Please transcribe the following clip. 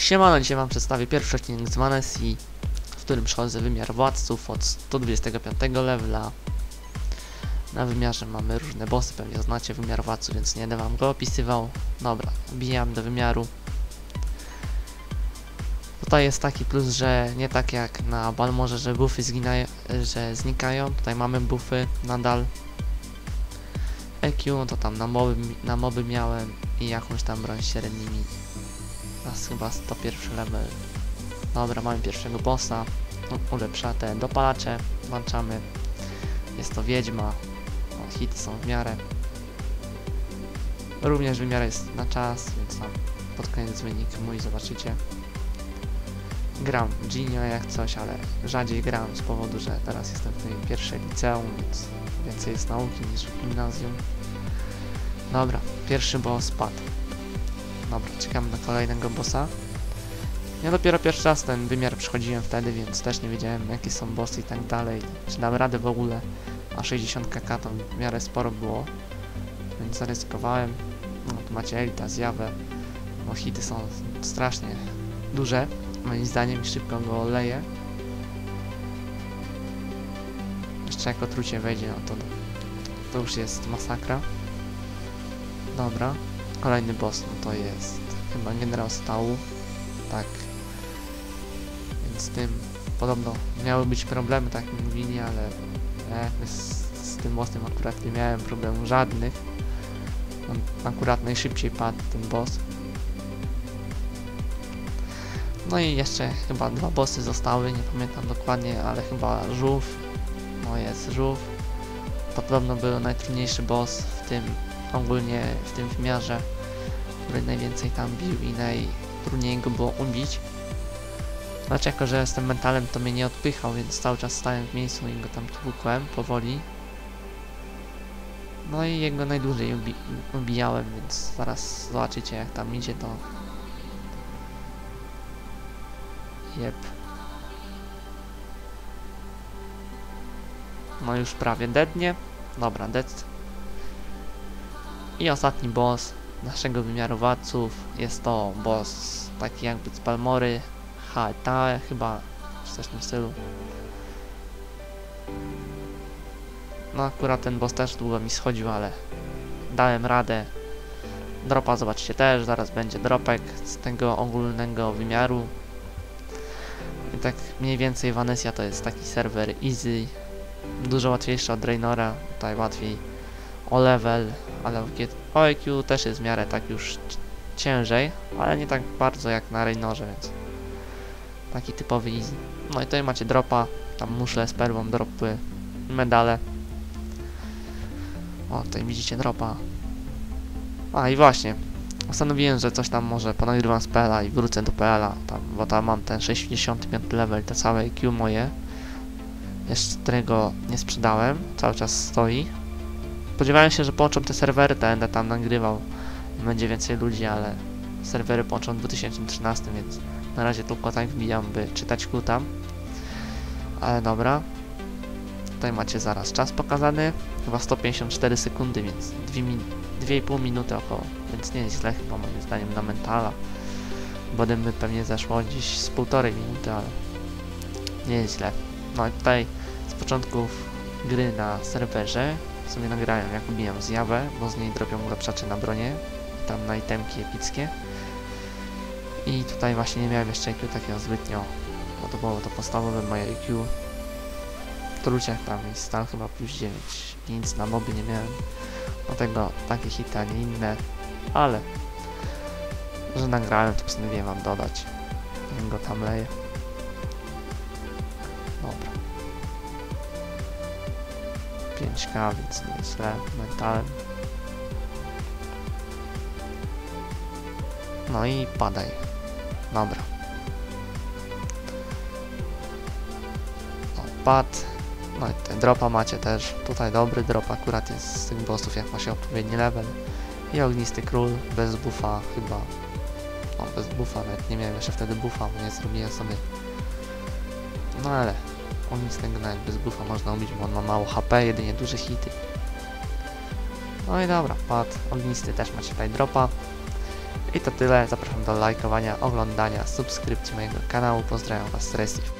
Siemano, dzisiaj wam przedstawię pierwszy odcinek z Manesji, w którym przechodzę wymiar władców od 125 levela. Na wymiarze mamy różne bossy, pewnie znacie wymiar władców, więc nie będę wam go opisywał. Dobra, wbijam do wymiaru. Tutaj jest taki plus, że nie tak jak na Balmorze, że buffy zginają, że znikają. Tutaj mamy buffy nadal. EQ to tam na moby, na moby miałem i jakąś tam broń średnimi. Teraz chyba 101 level. Dobra, mamy pierwszego bossa. U- Ulepsza te dopalacze. Włączamy. Jest to wiedźma. O, hity są w miarę. Również w miarę jest na czas, więc tam pod koniec wynik mój zobaczycie. Gram w Ginio jak coś, ale rzadziej gram z powodu, że teraz jestem w tej pierwszej liceum, więc więcej jest nauki niż w gimnazjum. Dobra, pierwszy boss padł. Dobra, czekamy na kolejnego bossa. Ja dopiero pierwszy raz ten wymiar przychodziłem wtedy, więc też nie wiedziałem jakie są bossy i tak dalej. Czy dam radę w ogóle. A 60 kk to w miarę sporo było. Więc zaryzykowałem. No tu macie Elita, zjawę. No hity są strasznie duże. Moim zdaniem i szybko go oleję. Jeszcze jak otrucie wejdzie, no to to już jest masakra. Dobra. Kolejny boss, no to jest chyba generał stału. Tak. Więc z tym podobno miały być problemy, tak mi mówili, ale e, z, z tym bossem akurat nie miałem problemu żadnych. On akurat najszybciej padł ten boss. No i jeszcze chyba dwa bossy zostały, nie pamiętam dokładnie, ale chyba żółw. No jest żółw. To podobno był najtrudniejszy boss w tym ogólnie w tym wymiarze, który najwięcej tam bił i najtrudniej go było ubić. Znaczy jako, że jestem mentalem, to mnie nie odpychał, więc cały czas stałem w miejscu i go tam tłukłem powoli. No i jego najdłużej ubi ubijałem, więc zaraz zobaczycie jak tam idzie to. Jep. No już prawie deadnie. Dobra, dead. I ostatni boss naszego wymiaru władców jest to boss taki jakby z Palmory, Haetae chyba, coś w tym stylu. No akurat ten boss też długo mi schodził, ale dałem radę. Dropa zobaczcie też, zaraz będzie dropek z tego ogólnego wymiaru. I tak mniej więcej Vanesia to jest taki serwer easy, dużo łatwiejszy od Draenora, tutaj łatwiej o level, ale o IQ też jest w miarę tak już ciężej, ale nie tak bardzo jak na Reynorze, więc taki typowy easy. No i tutaj macie dropa, tam muszle z perłą, dropy, medale. O, tutaj widzicie dropa. A i właśnie, postanowiłem, że coś tam może ponagrywam z PL-a i wrócę do PL-a, tam, bo tam mam ten 65 level, te całe IQ moje. Jeszcze którego nie sprzedałem, cały czas stoi. Spodziewałem się, że połączą te serwery, to będę tam nagrywał. Będzie więcej ludzi, ale serwery połączą w 2013, więc na razie tylko tak wbijam, by czytać ku tam. Ale dobra. Tutaj macie zaraz czas pokazany. Chyba 154 sekundy, więc 2,5 minuty około. Więc nie jest źle chyba moim zdaniem na mentala. Potem by pewnie zeszło gdzieś z półtorej minuty, ale nie jest źle. No i tutaj z początków gry na serwerze w sumie nagrałem jak ubijam zjawę, bo z niej dropią ulepszacze na bronie, tam na itemki epickie. I tutaj właśnie nie miałem jeszcze IQ takiego zbytnio, bo to było to podstawowe moje IQ. W truciach tam jest stan chyba plus 9, nic na moby nie miałem. Do tego takie hity, a nie inne, ale że nagrałem, to postanowiłem wam dodać. Go tam leję. Dobra. 5k, więc nie jest źle mentalem. No i padaj. Dobra. O, pad. No i te dropa macie też. Tutaj dobry drop akurat jest z tych bossów, jak ma się odpowiedni level. I ognisty król, bez buffa chyba. O, bez buffa, nawet nie miałem jeszcze wtedy buffa, bo nie zrobiłem sobie. No ale ognistego nawet bez buffa można ubić, bo on ma mało HP, jedynie duże hity. No i dobra, pad ognisty też macie tutaj dropa. I to tyle, zapraszam do lajkowania, oglądania, subskrypcji mojego kanału, pozdrawiam Was z.